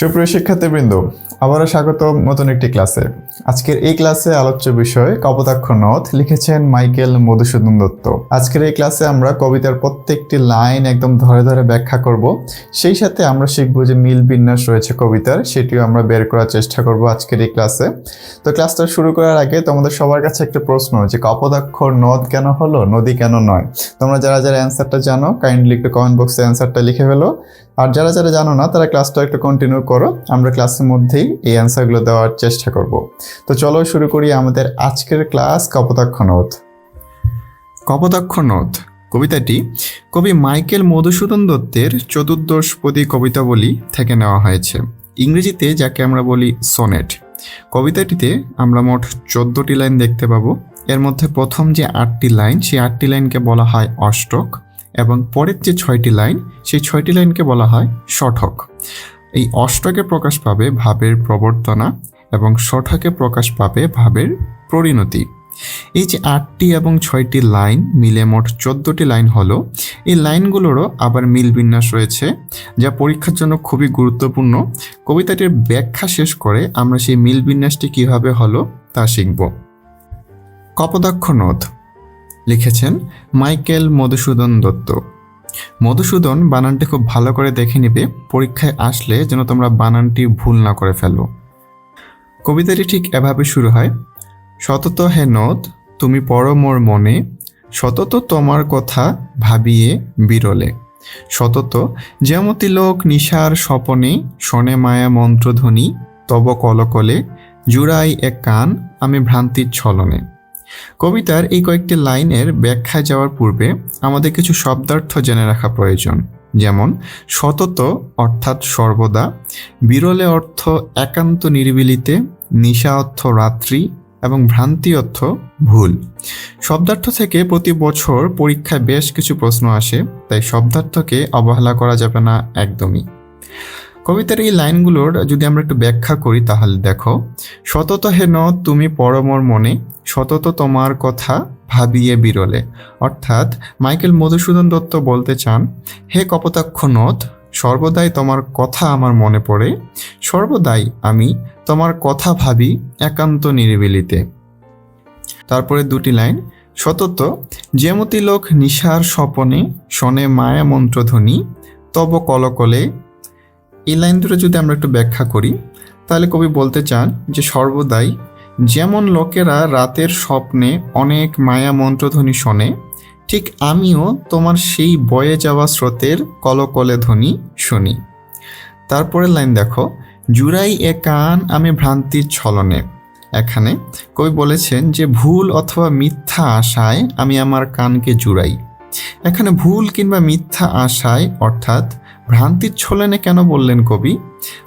সুপ্রিয় শিক্ষার্থীবৃন্দ, আবারও স্বাগত নতুন একটি ক্লাসে। আজকের এই ক্লাসে আলোচ্য বিষয় কপোতাক্ষ নথ লিখেছেন মাইকেল মধুসূদন দত্ত। আজকের এই ক্লাসে আমরা কবিতার প্রত্যেকটি লাইন একদম ধরে ধরে ব্যাখ্যা করব। সেই সাথে আমরা শিখব যে মিল বিন্যাস রয়েছে কবিতার, সেটিও আমরা বের করার চেষ্টা করব আজকের এই ক্লাসে। তো ক্লাসটা শুরু করার আগে তোমাদের সবার কাছে একটা প্রশ্ন, যে কপোতাক্ষর নদ কেন হলো, নদী কেন নয়? তোমরা যারা যারা অ্যান্সারটা জানো, কাইন্ডলি একটু কমেন্ট বক্সে অ্যান্সারটা লিখে ফেলো। আর যারা যারা জানো না, তারা ক্লাসটা একটু কন্টিনিউ করো। আমরা ক্লাসের মধ্যেই এই অ্যান্সারগুলো দেওয়ার চেষ্টা করব। তো চলো শুরু করি আমাদের আজকের ক্লাস কপোতাক্ষ নদ কপোতাক্ষ নদ কবিতাটি কবি মাইকেল মধুসূদন দত্তের চতুর্দশপদী কবিতাবলী থেকে নেওয়া হয়েছে। ইংরেজিতে যাকে আমরা বলি সোনেট। কবিতাটিতে আমরা মোট চোদ্দটি লাইন দেখতে পাবো। এর মধ্যে প্রথম যে আটটি লাইন, সেই আটটি লাইনকে বলা হয় অষ্টক। এবং পরের যে ছয়টি লাইন, সেই ছয়টি লাইনকে বলা হয় শঠক এই অষ্টকে প্রকাশ পাবে ভাবের প্রবর্তনা এবং শঠকে প্রকাশ পাবে ভাবের পরিণতি। এই যে আটটি এবং ছয়টি লাইন, মিলে মোট চোদ্দটি লাইন হলো। এই লাইনগুলোরও আবার মিল বিন্যাস রয়েছে, যা পরীক্ষার জন্য খুবই গুরুত্বপূর্ণ। কবিতাটির ব্যাখ্যা শেষ করে আমরা সেই মিল বিন্যাসটি কীভাবে হলো তা শিখব। কপদাক্ষ নদ লিখেছেন মাইকেল মধুসূদন দত্ত। মধুসূদন বানানটি খুব ভালো করে দেখে নিবে, পরীক্ষায় আসলে যেন তোমরা বানানটি ভুল না করে ফেলো। কবিতাটি ঠিক এভাবে শুরু হয়, সতত হে নদ, তুমি পড়ো মোর মনে, সতত তোমার কথা ভাবিয়ে বিরলে, সতত যেমতি লোক নিশার স্বপনে শনে মায়া মন্ত্রধ্বনি, তব কলকলে জুড়াই এক কান আমি ভ্রান্তির ছলনে। কবিতার এই কয়েকটি লাইনের ব্যাখ্যায় যাওয়ার পূর্বে আমাদের কিছু শব্দার্থ জেনে রাখা প্রয়োজন। যেমন, সতত অর্থাৎ সর্বদা, বিরলে অর্থ একান্ত নিরিবিলিতে, নিশা অর্থ রাত্রি এবং ভ্রান্তি অর্থ ভুল। শব্দার্থ থেকে প্রতি বছর পরীক্ষায় বেশ কিছু প্রশ্ন আসে, তাই শব্দার্থকে অবহেলা করা যাবে না একদমই। কবিতার এই লাইনগুলোর যদি আমরা একটু ব্যাখ্যা করি তাহলে দেখো সতত হেন তুমি পরমর মনে, সতত তোমার কথা ভাবিয়ে বিরলে। অর্থাৎ মাইকেল মধুসূদন দত্ত বলতে চান, হে কপোতাক্ষ নথ সর্বদাই তোমার কথা আমার মনে পড়ে, সর্বদাই আমি তোমার কথা ভাবি একান্ত নিরিবিলিতে। তারপরে দুটি লাইন, সতত যেমতি লোক নিশার স্বপনে, শনে মায়া মন্ত্রধ্বনি তব কলকলে এই লাইন দুটো যদি আমরা একটু ব্যাখ্যা করি, তাহলে কবি বলতে চান যে সর্বদাই যেমন লোকেরা রাতের স্বপ্নে অনেক মায়া মন্ত্রধ্বনি শোনে, ঠিক আমিও তোমার সেই বয়ে যাওয়া স্রোতের কলকলে ধ্বনি শুনি। তারপরের লাইন দেখো, জুড়াই এ কান আমি ভ্রান্তির ছলনে। এখানে কবি বলেছেন যে ভুল অথবা মিথ্যা আশায় আমি আমার কানকে জুড়াই। এখানে ভুল কিংবা মিথ্যা আশায়, অর্থাৎ ভ্রান্তির ছলনে কেন বললেন কবি?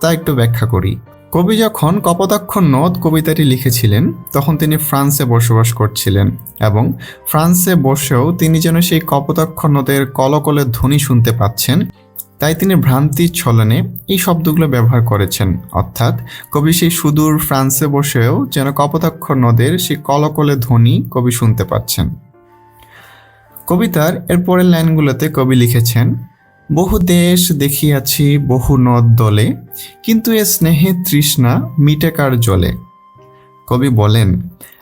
তা একটু ব্যাখ্যা করি। কবি যখন কপোতাক্ষ নদ কবিতাটি লিখেছিলেন, তখন তিনি ফ্রান্সে বসবাস করছিলেন এবং ফ্রান্সে বসেও তিনি যেন সেই কপোতাক্ষ নদের কলকলে ধ্বনি শুনতে পাচ্ছেন, তাই তিনি ভ্রান্তির ছলনে এই শব্দগুলো ব্যবহার করেছেন। অর্থাৎ কবি সেই সুদূর ফ্রান্সে বসেও যেন কপোতাক্ষ নদের সেই কলকলে ধ্বনি কবি শুনতে পাচ্ছেন। কবিতার এরপরের লাইনগুলোতে কবি লিখেছেন, বহু দেশ দেখিয়াছি, বহু নদ দলে, কিন্তু এ স্নেহে তৃষ্ণা মিটেকার জলে? কবি বলেন,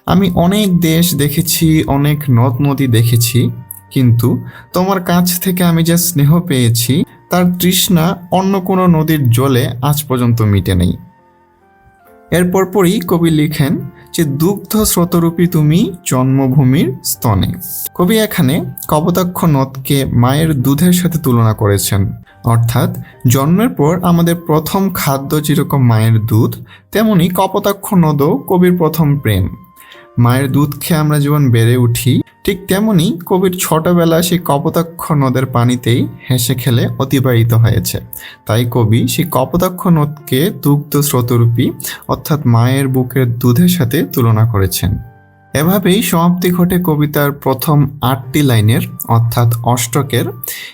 আমি অনেক দেশ দেখেছি, অনেক নদ নদী দেখেছি, কিন্তু তোমার কাছ থেকে আমি যা স্নেহ পেয়েছি, তার তৃষ্ণা অন্য কোনো নদীর জলে আজ পর্যন্ত মিটে নেই। এরপর পরই কবি লিখেন যে দুগ্ধ স্রোতরূপী তুমি জন্মভূমির স্তনে। কবি এখানে কপোতাক্ষ নদকে মায়ের দুধের সাথে তুলনা করেছেন। অর্থাৎ জন্মের পর আমাদের প্রথম খাদ্য যেরকম মায়ের দুধ, তেমনি কপোতাক্ষ নদও কবির প্রথম প্রেম। মায়ের দুধ খেয়ে আমরা যেমন বেড়ে উঠি, ঠিক তেমনি কবির ছোটবেলা সেই কপোতাক্ষ নদের পানিতেই হেসে খেলে অতিবাহিত হয়েছে। তাই কবি সেই কপোতাক্ষ নদকে দুগ্ধ স্রোতরূপী, অর্থাৎ মায়ের বুকের দুধের সাথে তুলনা করেছেন। এভাবেই সমাপ্তি ঘটে কবিতার প্রথম আটটি লাইনের, অর্থাৎ অষ্টকের।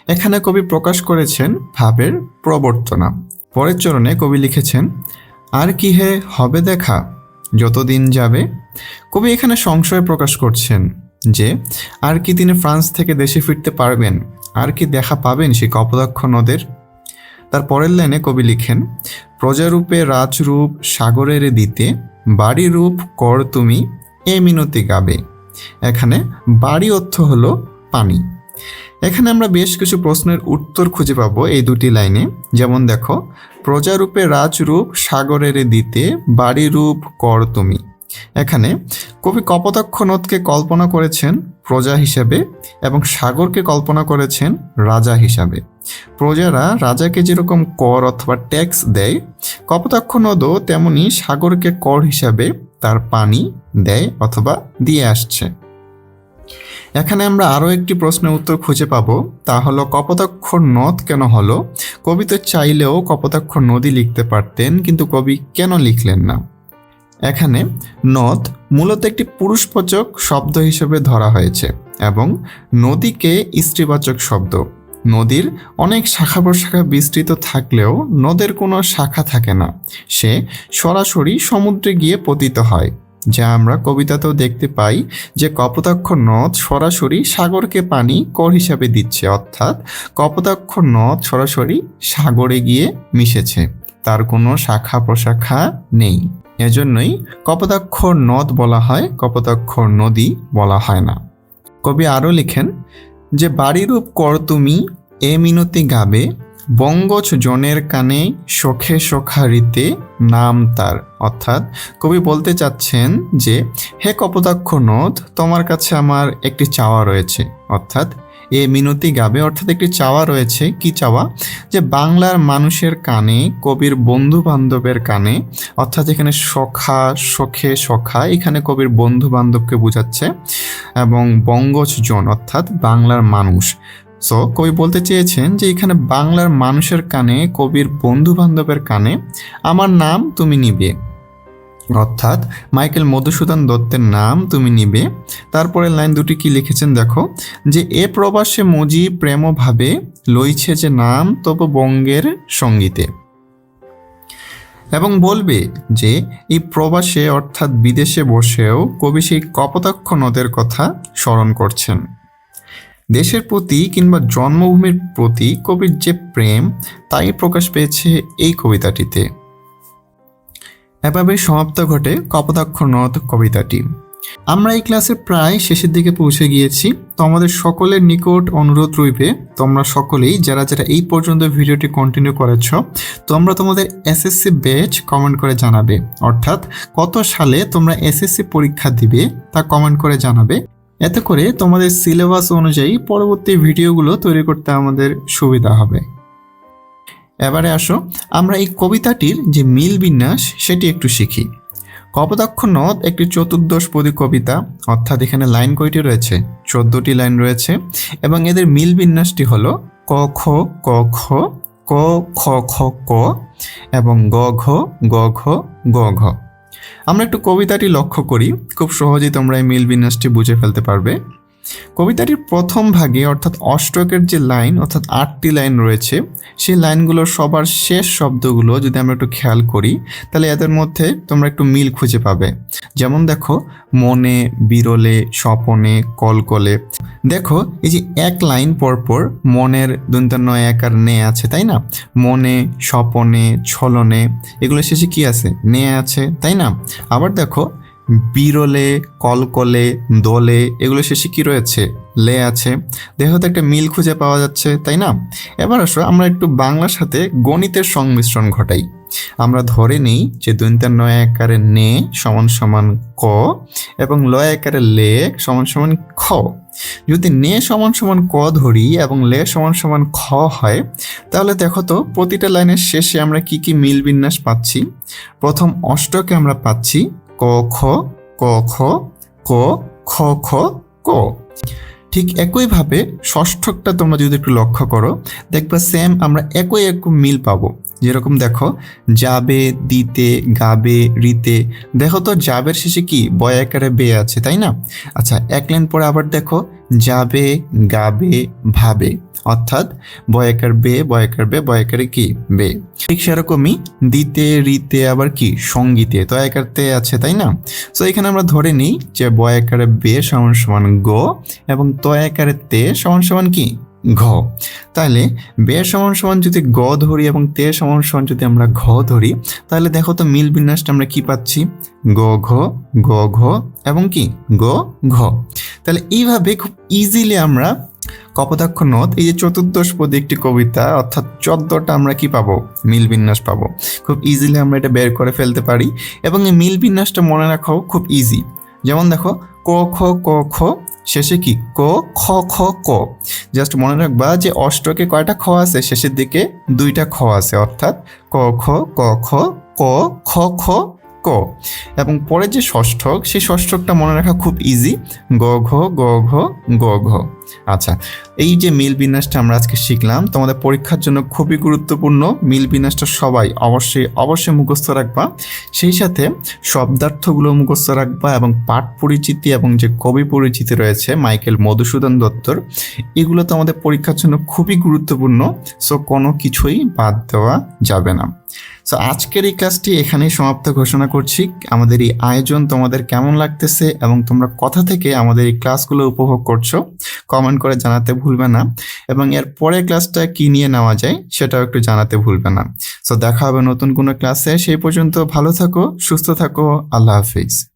এখানে কবি প্রকাশ করেছেন ভাবের প্রবর্তনা। পরের চরণে কবি লিখেছেন, আর কি হে হবে দেখা? যতদিন যাবে, কবি এখানে সংশয় প্রকাশ করছেন যে, আর কি তিনি ফ্রান্স থেকে দেশে ফিরতে পারবেন, আর কি দেখা পাবেন সেই কপোতাক্ষ নদের? তার পরের লাইনে কবি লিখেন, প্রজারূপে রাজরূপ সাগরের দিতে বাড়ি রূপ কর তুমি এ মিনতি গাবে। এখানে বাড়ি অর্থ হলো পানি। এখানে আমরা বেশ কিছু প্রশ্নের উত্তর খুঁজে পাবো এই দুটি লাইনে। যেমন দেখো, প্রজারূপে রাজরূপ, সাগরের দিতে বাড়ি রূপ কর তুমি। এখানে, কবি কপোতাক্ষ কল্পনা করেছেন প্রজা হিসাবে এবং সাগরকে কল্পনা করেছেন রাজা হিসাবে। প্রজারা রাজাকে যেরকম কর অথবা ট্যাক্স দেয়, কপোতাক্ষ নদও তেমনি সাগরকে কর হিসাবে তার পানি দেয় অথবা দিয়ে আসছে। এখানে আমরা আরও একটি প্রশ্নের উত্তর খুঁজে পাবো। তা হলো কপোতাক্ষ নদ কেন হলো? কবি তো চাইলেও কপোতাক্ষ নদী লিখতে পারতেন, কিন্তু কবি কেন লিখলেন না? এখানে নদ মূলত একটি পুরুষবাচক শব্দ হিসেবে ধরা হয়েছে এবং নদীকে স্ত্রীবাচক শব্দ। নদীর অনেক শাখা প্রশাখা বিস্তৃত থাকলেও নদের কোনো শাখা থাকে না। সে সরাসরি সমুদ্রে গিয়ে পতিত হয়। যা আমরা কবিতাতেও দেখতে পাই যে কপোতাক্ষ নদ সরাসরি সাগরকে পানি কর হিসাবে দিচ্ছে, অর্থাৎ কপোতাক্ষ নদ সরাসরি সাগরে গিয়ে মিশেছে। তার কোনো শাখা প্রশাখা নেই। এজন্যই কপোতাক্ষ নদ বলা হয়, কপোতাক্ষ নদী বলা হয় না। কবি আরও লিখেন যে, বাড়িরূপ কর তুমি, এ মিনতি গাবে বঙ্গজ জনের কানে সখে সখারিতে নাম তার। অর্থাৎ কবি বলতে চাচ্ছেন যে, হে কপোতাক্ষ নদ, তোমার কাছে আমার একটি চাওয়া রয়েছে। অর্থাৎ এ মিনতি গাবে, অর্থাৎ একটি চাওয়া রয়েছে। কি চাওয়া? যে বাংলার মানুষের কানে, কবির বন্ধু বান্ধবের কানে, অর্থাৎ এখানে সখা সখে সখা এখানে কবির বন্ধু বান্ধবকে বোঝাচ্ছে এবং বঙ্গজ জন, অর্থাৎ বাংলার মানুষ। সো কবি বলতে চেয়েছেন যে এখানে বাংলার মানুষের কানে, কবির বন্ধু বান্ধবের কানে, আমার নাম তুমি নিবে। অর্থাৎ মাইকেল মধুসূদন দত্তের নাম তুমি নিবে। তারপরে লাইন দুটি কি লিখেছেন দেখো? যে, এ প্রবাসে মজি প্রেমভাবে লইছে যে নাম তবু বঙ্গের সঙ্গীতে। এবং বলবে যে এই প্রবাসে অর্থাৎ বিদেশে বসেও কবি সেই কপোতাক্ষ নদের কথা স্মরণ করছেন। দেশের প্রতি কিংবা জন্মভূমির প্রতি কবির যে প্রেম, তাই প্রকাশ পেয়েছে এই কবিতাটিতে। এভাবে সমাপ্ত ঘটে কপোতাক্ষ নদ কবিতাটি। আমরা এই ক্লাসের প্রায় শেষের দিকে পৌঁছে গিয়েছি। তো আমাদের সকলের নিকট অনুরোধ রইবে, তোমরা সকলেই, যারা যারা এই পর্যন্ত ভিডিওটি কন্টিনিউ করেছ, তোমরা তোমাদের এসএসসি ব্যাচ কমেন্ট করে জানাবে। অর্থাৎ কত সালে তোমরা এসএসসি পরীক্ষা দিবে, তা কমেন্ট করে জানাবে। এতে করে তোমাদের সিলেবাস অনুযায়ী পরবর্তী ভিডিওগুলো তৈরি করতে আমাদের সুবিধা হবে। এবারে আসো, আমরা এই কবিতাটির যে মিল বিন্যাস সেটি একটু শিখি। কপোতাক্ষ নদ একটি চতুর্দশপদী কবিতা, অর্থাৎ এখানে লাইন কয়টি রয়েছে? চোদ্দটি লাইন রয়েছে এবং এদের মিল বিন্যাসটি হলো ক, খ ক খ ক, খ খ, ক এবং গ, ঘ গ ঘ গ, ঘ। আমরা একটু কবিতাটি লক্ষ্য করি। খুব সহজেই তোমরা এই মিল বিন্যাসটি বুঝে ফেলতে পারবে। কবিতাটির প্রথম ভাগে, অর্থাৎ অষ্টকের যে লাইন, অর্থাৎ আটটি লাইন রয়েছে, সেই লাইনগুলোর সবার শেষ শব্দগুলো যদি আমরা একটু খেয়াল করি, তাহলে এদের মধ্যে তোমরা একটু মিল খুঁজে পাবে। যেমন দেখো, মনে, বিরলে, স্বপনে, কলকলে। দেখো, এই যে এক লাইন পরপর মনের দন্তান্ন এক আর নে আছে, তাই না? মনে, স্বপনে, ছলনে এগুলো শেষে কি আছে? নে আছে, তাই না? আবার দেখো বিরলে, কলকলে, দোলে, এগুলো শেষে কী রয়েছে? লে আছে। দেখো তো একটা মিল খুঁজে পাওয়া যাচ্ছে, তাই না? এবার আসো, আমরা একটু বাংলার সাথে গণিতের সংমিশ্রণ ঘটাই। আমরা ধরে নিই যে দৈন্তার নয় আকারে নে সমান সমান ক এবং লয় আকারে লে সমান সমান খ। যদি নে সমান সমান ক ধরি এবং লে সমান সমান খ হয়, তাহলে দেখো তো প্রতিটা লাইনের শেষে আমরা কি কি মিল বিন্যাস পাচ্ছি? প্রথম অষ্টকে আমরা পাচ্ছি ক, খ ক খ ক, খ খ, ক। ঠিক একইভাবে ষষ্ঠটা তোমরা যদি একটু লক্ষ্য করো, দেখবা সেম আমরা একই এক মিল পাবো। যেরকম দেখো, যাবে, দিতে, গাবে, রিতে। দেখো তো যাবের শেষে কি? বয় আকারে বে আছে, তাই না? আচ্ছা এক লাইন পরে আবার দেখো যাবে, গাবে, ভাবে। অর্থাৎ বয়াকার বে বয়াকার বে, বয়াকারে কি? বে। ঠিক সেরকমই দিতে, রিতে আবার কি? সঙ্গীতে। তো একার তে আছে, তাই না? তো এখানে আমরা ধরে নিই যে বয়াকারে বে সমান সমান গো এবং তয়াকারে তে সমান সমান কি? ঘ। তাহলে বে সমান সমান যদি গ ধরি এবং তে সমান সমান যদি আমরা ঘ ধরি তাহলে দেখো তো মিল বিন্যাসটা আমরা কি পাচ্ছি? গ, ঘ গ, ঘ এবং কি? গ, ঘ। তাহলে এইভাবে খুব ইজিলি আমরা কপোতাক্ষ নদ, এই যে চতুর্দশ পদে একটি কবিতা, অর্থাৎ চোদ্দটা আমরা কি পাবো? মিল বিন্যাস পাবো। খুব ইজিলি আমরা এটা বের করে ফেলতে পারি। এবং এই মিল বিন্যাসটা মনে রাখাও খুব ইজি যেমন দেখো, ক, খ ক, খ, শেষে কি? ক, খ খ, ক। জাস্ট মনে রাখবা যে অষ্টকে কয়টা খ আছে? শেষের দিকে দুইটা খ আছে, অর্থাৎ ক, খ ক খ ক, খ খ। ক এবং পরে যে ষষ্ঠক, সেই ষষ্ঠকটা মনে রাখা খুব ইজি গ, ঘ গ ঘ গ, ঘ। আচ্ছা এই যে মিল বিন্যাসটা আমরা আজকে শিখলাম, তোমাদের পরীক্ষার জন্য খুবই গুরুত্বপূর্ণ। মিল বিন্যাসটা সবাই অবশ্যই অবশ্যই মুখস্থ রাখবা। সেই সাথে শব্দার্থগুলো মুখস্থ রাখবা এবং পাঠ পরিচিতি এবং যে কবি পরিচিতি রয়েছে, মাইকেল মধুসূদন দত্তর, এগুলো তোমাদের পরীক্ষার জন্য খুবই গুরুত্বপূর্ণ। সো কোনো কিছুই বাদ দেওয়া যাবে না। সো আজকের এই ক্লাসটি এখানেই সমাপ্ত ঘোষণা করছি। আমাদের এই আয়োজন তোমাদের কেমন লাগতেছে এবং তোমরা কথা থেকে আমাদের এই ক্লাসগুলো উপভোগ করছ কমেন্ট করে জানাতে ভুলবে না। এবং এর পরের ক্লাসটা কি নিয়ে নেওয়া যায়, সেটাও একটু জানাতে ভুলবে না। সো দেখা হবে নতুন কোনো ক্লাসে। সেই পর্যন্ত ভালো থাকো, সুস্থ থাকো। আল্লাহ হাফিজ।